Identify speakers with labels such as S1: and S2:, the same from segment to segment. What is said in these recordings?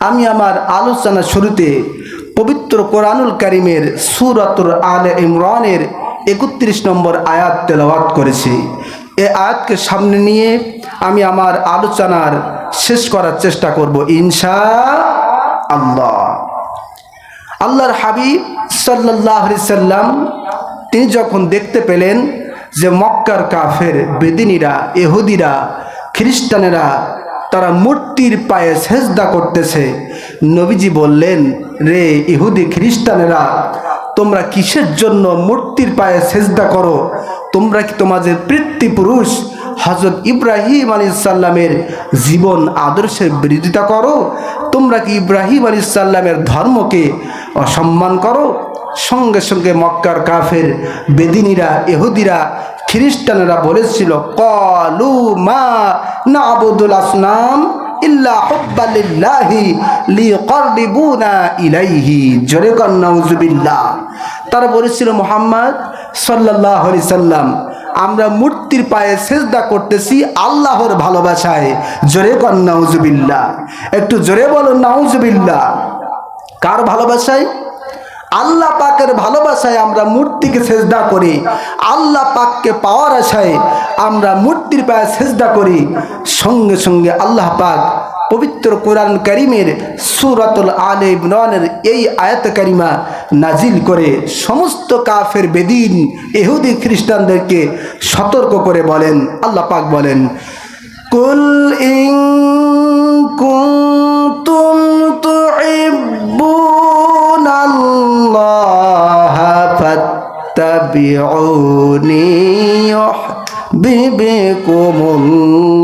S1: আমি আমার আলোচনা শুরুতে পবিত্র কোরআনুল করিমের সুরাতুর আল ইমরানের একত্রিশ নম্বর আয়াত তেলাওয়াত করেছি। এ আয়াতকে সামনে নিয়ে আমি আমার আলোচনার শেষ করার চেষ্টা করব ইনশা আল্লাহ। আল্লাহর হাবিব সাল্লাহ সাল্লাম তিনি যখন দেখতে পেলেন যে মক্কার কাফের বেদিনীরা এহুদিরা খ্রিস্টানেরা তারা মূর্তির পায়ে সেজদা করতেছে। নবীজি বললেন, রে ইহুদি খ্রিস্টানেরা, তোমরা কিসের জন্য মূর্তির পায়ে সেজদা করো? তোমরা কি তোমাদের পিতৃপুরুষ হজরত ইব্রাহিম আলী সাল্লামের জীবন আদর্শের বিরোধিতা করো? তোমরা কি ইব্রাহিম আলী সাল্লামের ধর্মকে অসম্মান করো? সঙ্গে সঙ্গে মক্কার কাফের বেদিনীরা এহুদিরা খ্রিস্টানেরা বলেছিল, কলু মা না আবুদুল আসনাম ইলাইহি। তারা বলেছিল, মোহাম্মদ সাল্লাম, আমরা মূর্তির পায়ে সেজদা করতেছি আল্লাহর ভালোবাসায়। জোরে কর একটু জোরে বলো নাউজুবিল্লাহ কার ভালোবাসায়? আল্লাহ পাকের ভালোবাসায় আমরা মূর্তিকে সেজদা করি। আল্লাহ পাককে পাওয়ার আশায় আমরা মূর্তির পায়ে সেজদা করি। সঙ্গে সঙ্গে আল্লাহ পাক পবিত্র কোরআন করিমের সুরাতুল আলে ইমরানের এই আয়াত কারিমা নাজিল করে সমস্ত কাফের বেদিন এহুদি খ্রিস্টানদেরকে সতর্ক করে বলেন। আল্লাহ পাক বলেন, কুল ইং কুনতুম তুহিব্বুন فاتبعوني يحببكم الله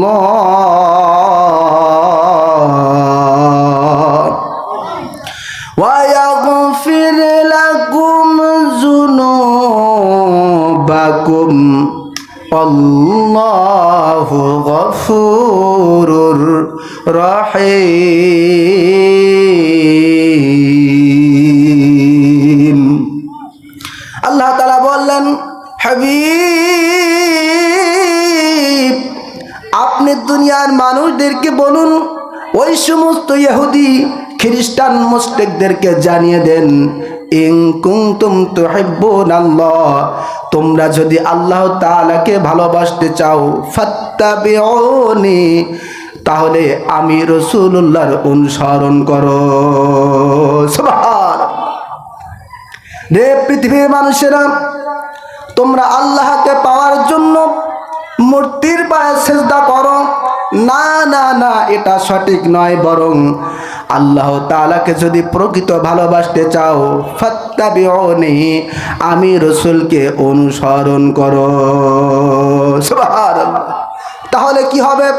S1: ويغفر لكم ذنوبكم الله غفور رحيم মুসলিকদেরকে জানিয়ে দেন তোমরা যদি আল্লাহ তাআলাকে ভালোবাসতে চাও, ফাত্তাবিউনি, তাহলে আমি রসুল্লাহর অনুসরণ করো। রে পৃথিবীর মানুষেরা, তোমরা আল্লাহকে পাওয়ার জন্য মূর্তির পায়ে সেজদা করো। না না না, এটা সঠিক নয়, বরং আল্লাহ তাআলাকে যদি প্রকৃত ভালোবাসতে চাও, ফাত্তাবিউনি, আমি রসুলকে অনুসরণ করো। তাহলে কি হবে?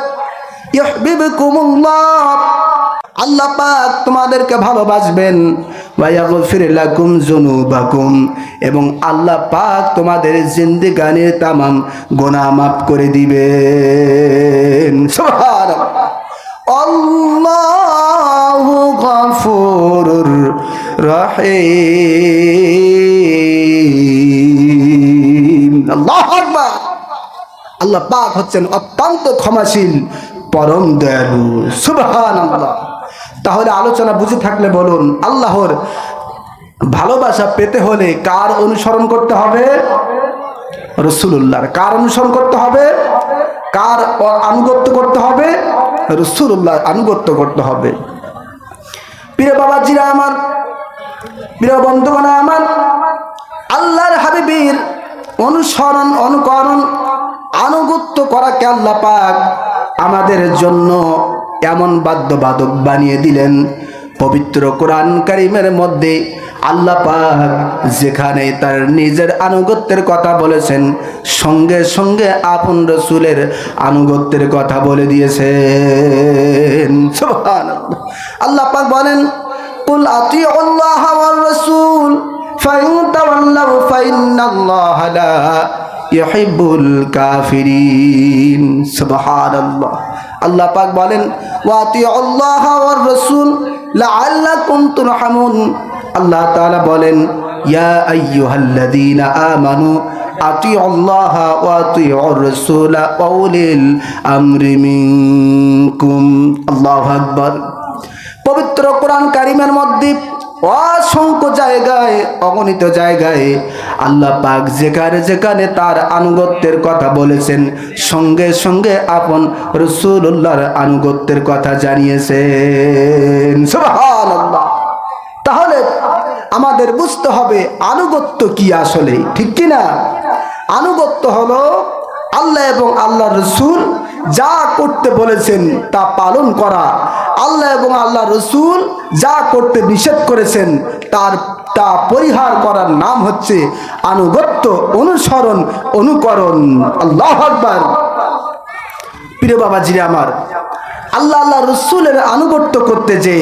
S1: আল্লাহ পাক তোমাদেরকে ভালোবাসবেন। ওয়ায়াগফির লাকুম যুনুবাকুম। এবং আল্লাহ পাক তোমাদের জিন্দেগানির তামাম গুনাহ মাফ করে দিবেন। সুবহানাল্লাহ। আল্লাহু গফুরুর রহিম। আল্লাহু আকবার। আল্লাহ পাক হচ্ছেন অত্যন্ত ক্ষমাশীল, পরম দয়ালু। সুবহান আল্লাহ তাহলে আলোচনা বুঝে থাকলে বলুন, আল্লাহর ভালোবাসা পেতে হলে কার অনুসরণ করতে হবে? রসুল্লাহর কার অনুসরণ করতে হবে? কার আনুগত্য করতে হবে? রসুল্লাহর আনুগত্য করতে হবে। প্রিয় বাবাজিরা আমার, প্রিয় বন্ধুগণ আমার, আল্লাহর হাবিবির অনুসরণ, অনুকরণ, আনুগত্য করাকে আল্লাহ পাক আমাদের জন্য এমন বাদ্যবাদক বানিয়ে দিলেন পবিত্র কোরআন কারিমের মধ্যে আল্লাহ পাক যেখানে তার নিজের আনুগত্যের কথা বলেছেন, সঙ্গে সঙ্গে আপন রসুলের আনুগত্যের কথা বলে দিয়েছেন। আল্লাহ পাক বলেন, কুল আতি আল্লাহ রাসূল, ফাইন তাওয়াল্লাউ ফাইন্নাল্লাহা লা ইউহিব্বুল কাফিরিন। সুবহানাল্লাহ। আল্লাহ পাক বলেন ওয়াতি আল্লাহ রাসূল তুরহামুন। আল্লাহ তাআলা বলেন, ইয়া আতিউ আল্লাহ ওয়া আতিউর রাসূল আল্লাহু পবিত্র কোরআন কারিমের মধ্যে অসংখ্য জায়গায়, অগণিত জায়গায় আল্লাহ পাক যেখানে যেখানে তার আনুগত্যের কথা বলেছেন, সঙ্গে সঙ্গে আপন রসুল্লাহর আনুগত্যের কথা জানিয়েছেন। তাহলে আমাদের বুঝতে হবে আনুগত্য কি আসলে, ঠিক কি না? আনুগত্য হলো আল্লাহ এবং আল্লাহ রসুল যা করতে বলেছেন তা পালন করা আল্লাহ এবং আল্লাহ রসুল যা করতে নিষেধ করেছেন, তার, তা পরিহার করার নাম হচ্ছে আনুগত্য, অনুসরণ, অনুকরণ। আল্লাহ আকবার। প্রিয় বাবাজিরে আমার, আল্লাহ আল্লাহ রসুলের আনুগত্য করতে যে,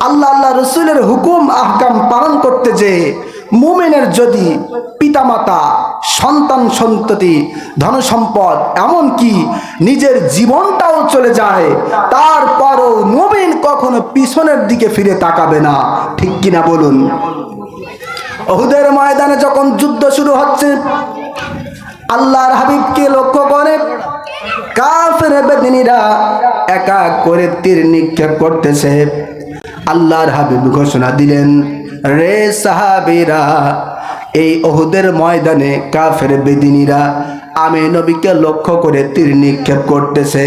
S1: আল্লাহ আল্লাহ রসুলের হুকুম, আহকাম পালন করতে যে, মোমেনের যদি পিতামাতা সন্তান সন্ততি ধনসম্পদ এমনকি নিজের জীবনটাও চলে যায়, তারপরও নবীন কখনো পিছনের দিকে ফিরে তাকাবে না। ঠিক কিনা বলুন? অহুদের ময়দানে যখন যুদ্ধ শুরু হচ্ছে, আল্লাহর হাবিবকে লক্ষ্য করে কাফের একা করে তীর নিক্ষেপ করতেছে। আল্লাহর হাবিব ঘোষণা দিলেন, রে সাহাবীরা এই অহুদের ময়দানে কাফের বেদিনীরা, আমি নবীকে লক্ষ্য করে তীর নিক্ষেপ করতেছে।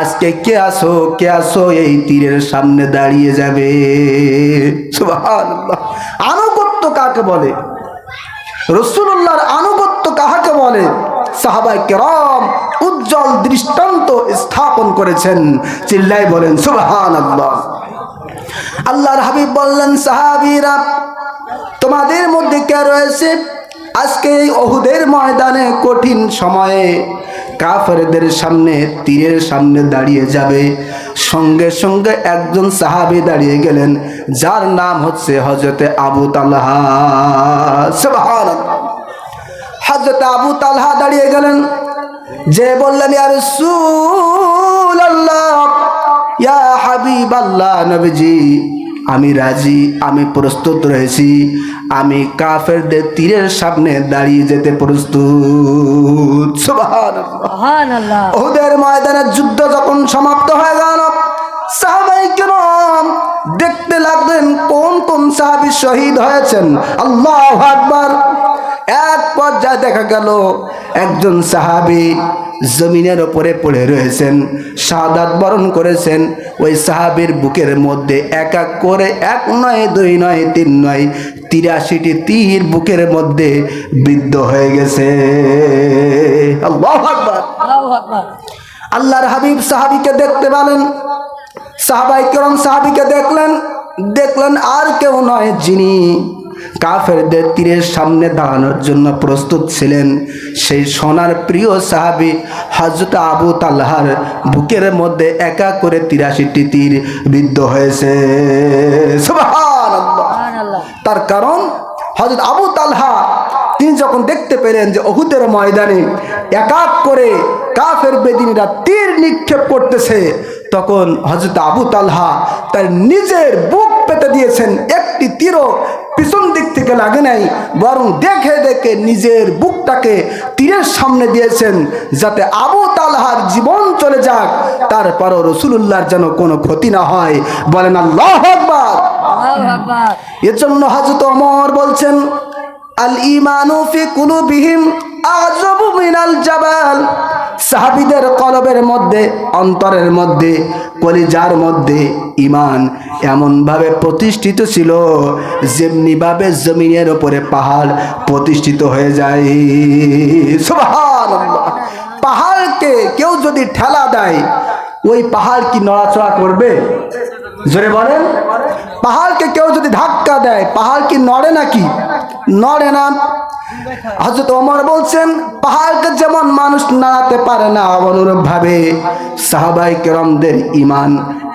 S1: আজকে কে আসো কে আসো, এই তীরের সামনে দাঁড়িয়ে যাবে। আনুগত্য কাকে বলে? রসুল্লাহর আনুগত্য কাহাকে বলে? সাহাবাই কেরম উজ্জ্বল দৃষ্টান্ত স্থাপন করেছেন চিল্লাই বলেন সুবহান আল্লাহ আল্লাহর হাবিব বললেন, সাহাবীরা তোমাদের মধ্যে কে রয়েছে? আজকে এই অহুদের ময়দানে কঠিন সময়ে কাফেরদের সামনে, তীরের সামনে দাঁড়িয়ে যাবে। সঙ্গে সঙ্গে একজন সাহাবি দাঁড়িয়ে গেলেন, যার নাম হচ্ছে হজরতে আবু তালহা। হজরত আবু তালহা দাঁড়িয়ে গেলেন। যে বললেন, ইয়া রাসূলুল্লাহ, ইয়া হাবিবাল্লাহ নবীজি আমি রাজি আমি প্রস্তুত রয়েছি। আমি কাফেরদের তীরের সামনে দাঁড়িয়ে যেতে প্রস্তুত। ওদের ময়দানের যুদ্ধ যখন সমাপ্ত হয়ে গেল সাহাবাই কেরাম দেখতে লাগলেন কোন কোন সাহাবি শহীদ হয়েছেন। আল্লাহ আকবার। এক পর্যায়ে দেখা গেল একজন সাহাবি জমিনের ওপরে পড়ে রয়েছেন। শাহাদাত বরণ করেছেন। ওই সাহাবির বুকের মধ্যে এক এক করে এক নয় দুই নয় তিন নয় তিরাশিটি তীর বুকের মধ্যে বিদ্ধ হয়ে গেছে। আল্লাহর হাবিব সাহাবিকে দেখতে পেলেন। সাহাবাই কেরম সাহাবিকে দেখলেন। দেখলেন আর কেউ নয় যিনি কাফেরদের তীরের সামনে দাঁড়ানোর জন্য প্রস্তুত ছিলেন সেই সোনার প্রিয় সাহাবি হজরত আবু তাল্লাহার বুকের মধ্যে একা করে তিরাশিটি তীর বিদ্ধ হয়েছে। তার কারণ হজরত আবু তালহা তিনি যখন দেখতে পেলেন যে অহুদের ময়দানে এক এক করে কাফের বেদিনীরা তীর নিক্ষেপ করতেছে তখন হজরত আবু তালহা তার নিজের বুক পেতে দিয়েছেন একটি তীরও পিছন দিক থেকে লাগে নাই বরং দেখে দেখে নিজের বুকটাকে তীরের সামনে দিয়েছেন যাতে আবু তালহার জীবন চলে যাক তারপরও রসুলুল্লাহর যেন কোনো ক্ষতি না হয়। বলেন আল্লাহ আকবার।
S2: আল্লাহু আকবার।
S1: এর জন্য হাজত অমর বলছেন আল ইমানু ফি কুলুবিহিম আজবু মিনাল জাবাল। সাহাবীদের কলবের মধ্যে, অন্তরের মধ্যে, কলিজার মধ্যে ইমান এমনভাবে প্রতিষ্ঠিত ছিল যেমনিভাবে জমিনের ওপরে পাহাড় প্রতিষ্ঠিত হয়ে যায়। পাহাড়কে কেউ যদি ঠেলা দেয়, ওই পাহাড় কি নড়াচড়া করবে? জোরে বলেন। পাহাড়কে কেউ যদি ধাক্কা দেয়, পাহাড় কি নড়ে নাকি? নড়ে না। হজরত ওমর বলছেন, পাহাড়কে যেমন মানুষ নাড়াতে পারে না অনুরূপ ভাবে সাহাবাই কেরমদের ইমান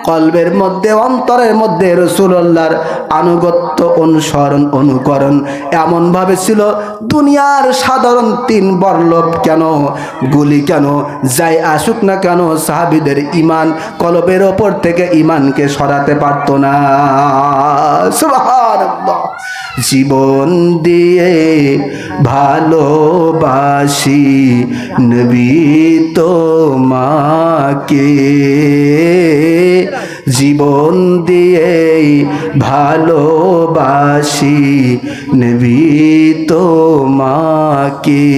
S1: কলবের মধ্যে, অন্তরের মধ্যে রসুল্লাহর আনুগত্য অনুসরণ, অনুকরণ এমনভাবে ছিল। দুনিয়ার সাধারণ তিন বর্লভ কেন, গুলি কেন, যাই আসুক না কেন, সাহাবিদের ইমান কলবের ওপর থেকে ইমানকে সরাতে পারতো না। জীবন দিয়ে ভালোবাসি নবী তোমাকে। জীবন দিয়ে ভালোবাসি নবী তোমাকে।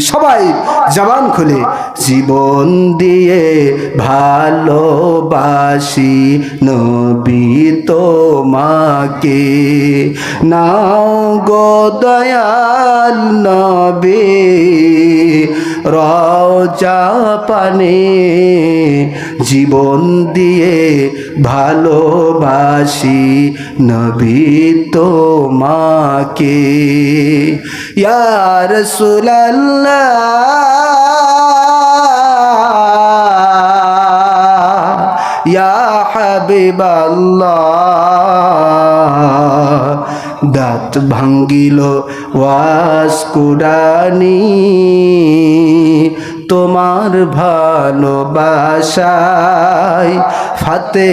S1: সবাই জবান খুলে। জীবন দিয়ে ভালোবাসি নবী তোমাকে। নাও গো দয়াল নবী রজা জীবন দিয়ে ভালোবাসি নবী তোমাকে। ইয়ার সুল্লাহ হাবিবাল্লাহ। দাঁত ভাঙ্গিল ওয়াস কুরানি তোমার ভালোবাসায় ফাতে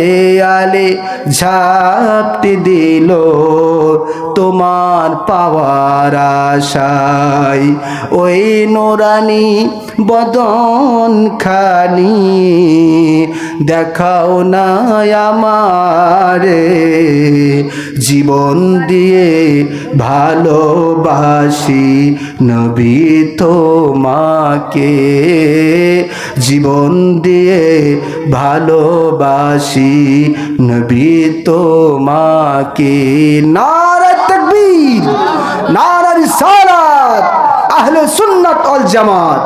S1: আলে ঝাপটি দিল তোমার পাওয়ার আশায়। ওই নোরানি বদন খানি দেখাও না আমারে। জীবন দিয়ে ভালোবাসি নবী তোমাকে। জীবন দিয়ে ভালোবাসি নবী তোমাকে। নারা তকবীর নারী সালাত আহলে সুন্নাত অল জামাত।